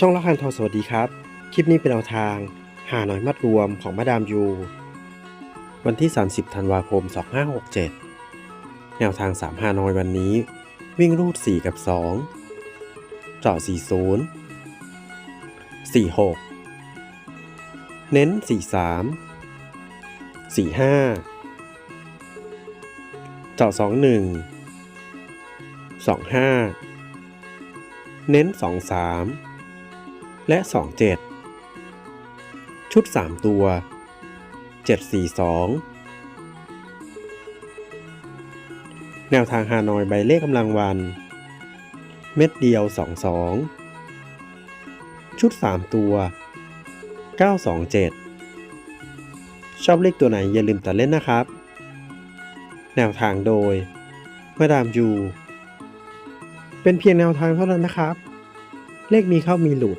ช่องละคันทองสวัสดีครับ คลิปนี้เป็นแนวทาง หาหน่อยมัดรวมของมาดามยู วันที่ 30 ธันวาคม 2567 แนวทาง 3 หาหน่อยวันนี้ วิ่งรูด 4 กับ 2 เจาะ40 46 เน้น 43 45 เจาะ21 25 เน้น 23 และ 27 ชุด 3 ตัว 742 แนวทางฮานอยใบเลขกำลังวัน เม็ดเดียว 22 ชุด 3 ตัว 927 ชอบเลขตัวไหนอย่าลืมตัดเล่นนะครับ แนวทางโดย มาดามยู เป็นเพียงแนวทางเท่านั้นนะครับ เลขมีเข้ามีหลุด